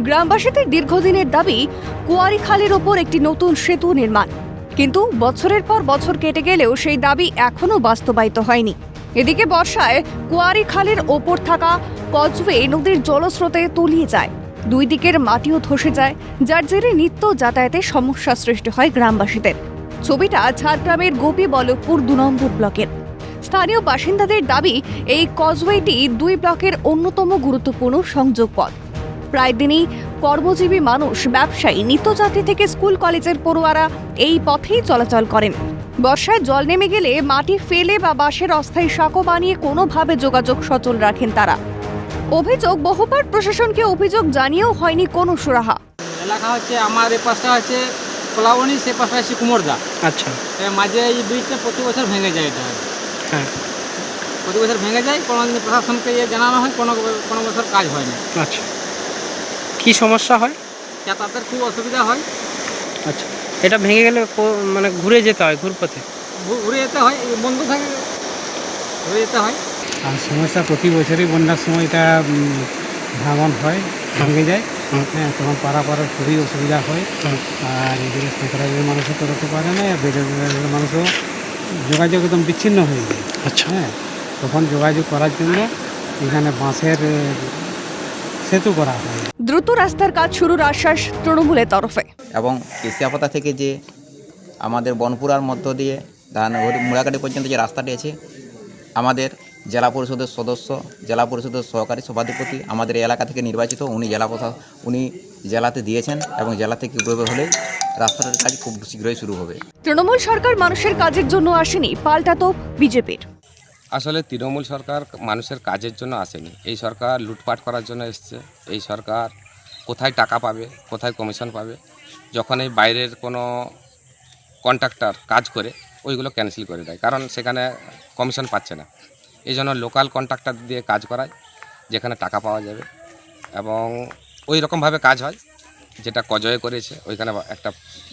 গ্রামবাসীদের দীর্ঘদিনের দাবি, কুয়ারি খালের ওপর একটি নতুন সেতু নির্মাণ। কিন্তু বছরের পর বছর কেটে গেলেও সেই দাবি এখনও বাস্তবায়িত হয়নি। এদিকে বর্ষায় কুয়ারি খালের ওপর থাকা কজওয়ে নদীর জলস্রোতে তলিয়ে যায়। দুই দিকের মাটিও ধসে যায়, যার জেরে নিত্য যাতায়াতে সমস্যা সৃষ্টি হয় গ্রামবাসীদের। ছবিটা ঝাড়গ্রামের গোপী বল্লভপুর দু নম্বর ব্লকের। স্থানীয় বাসিন্দাদের দাবি, এই কজওয়েটি দুই ব্লকের অন্যতম গুরুত্বপূর্ণ সংযোগ পথ। প্রায় দিনই কর্মজীবী মানুষ ব্যবসায়ী নিত্যযাত্রী থেকে স্কুল কলেজের পড়ুয়ারা এই পথেই চলাচল করেন। বর্ষায় জল নেমে গেলে মাটি ফেলে বা বাঁশের অস্থায়ী সাঁকো বানিয়ে কোনোভাবে যোগাযোগ সচল রাখেন তারা। অভিযোগ বহুবার প্রশাসনকে অভিযোগ জানিয়েও হয়নি কোনো সুরাহা। এলাকা হচ্ছে আমার এই পাশটা হচ্ছে কলাবনি সে পাশটা হচ্ছে কুমোরদা। আচ্ছা। মাঝে এই ব্রিজটা প্রতি বছর ভেঙে যায় এটা। হ্যাঁ। প্রতি বছর ভেঙে যায় কোনো দিন প্রশাসনকে ইয়ে জানানো হয় কোনো কোনো বছর কাজ হয় না আচ্ছা। কি সমস্যা হয়? যাতায়াতের খুব অসুবিধা হয়। আচ্ছা এটা ভেঙে গেলে মানে ঘুরে যেতে হয় ঘুরপথে? ঘুরে যেতে হয় বন্ধ থাকে ঘুরে যেতে হয়। আর সমস্যা প্রতি বছরই বন্যার সময় এটা ভাঙন হয় ভেঙে যায়। হ্যাঁ তখন পারাপারের খুবই অসুবিধা হয়। আর এদিকে সরকারের মানুষও করতে পারে না আর বেরোজগারের মানুষও যোগাযোগ একদম বিচ্ছিন্ন হয়ে যায়। আচ্ছা। হ্যাঁ তখন যোগাযোগ করার জন্য এখানে বাঁশের সেতু করা দ্রুত রাস্তার কাজ শুরুর আশ্বাস তৃণমূলের তরফে। এবং কেশিয়াপাতা থেকে যে আমাদের বনপুরার মধ্য দিয়ে ধানগড়ি মুড়াকাটি পর্যন্ত যে রাস্তাটি আছে আমাদের জেলা পরিষদের সদস্য জেলা পরিষদের সহকারী সভাধিপতি আমাদের এলাকা থেকে নির্বাচিত উনি জেলা প্রশা উনি জেলাতে দিয়েছেন এবং জেলা থেকে উপরে হলেই রাস্তাটার কাজ খুব শীঘ্রই শুরু হবে। তৃণমূল সরকার মানুষের কাজের জন্য আসেনি পাল্টা তো বিজেপির। আসলে তৃণমূল সরকার মানুষের কাজের জন্য আসেনি। এই সরকার লুটপাট করার জন্য এসছে। এই সরকার কোথায় টাকা পাবে, কোথায় কমিশন পাবে, যখন এই বাইরের কোনো কন্ট্রাক্টর কাজ করে, ওইগুলো ক্যান্সেল করে দেয়। কারণ সেখানে কমিশন পাচ্ছে না। এই জন্য লোকাল কন্ট্রাক্টর দিয়ে কাজ করায়, যেখানে টাকা পাওয়া যাবে। এবং ওই রকমভাবে কাজ হয়, যেটা কজয়ে করেছে, ওইখানে একটা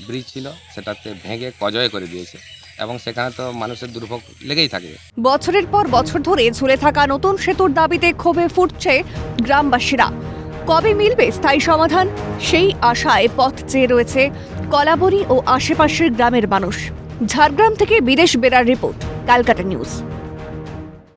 ব্রিজ ছিল, সেটাতে ভেঙে কজয়ে করে দিয়েছে। এবং সেখানে তো মানুষের দুর্ভোগ লেগেই থাকবে বছরের পর বছর ধরে ঝুলে থাকা নতুন সেতুর দাবিতে ক্ষোভে ফুটছে গ্রামবাসীরা। কবে মিলবে স্থায়ী সমাধান? সেই আশায় পথ চেয়ে রয়েছে কলাবরী ও আশেপাশের গ্রামের মানুষ। ঝাড়গ্রাম থেকে বিদেশ বেরার রিপোর্ট, কালকাটা নিউজ।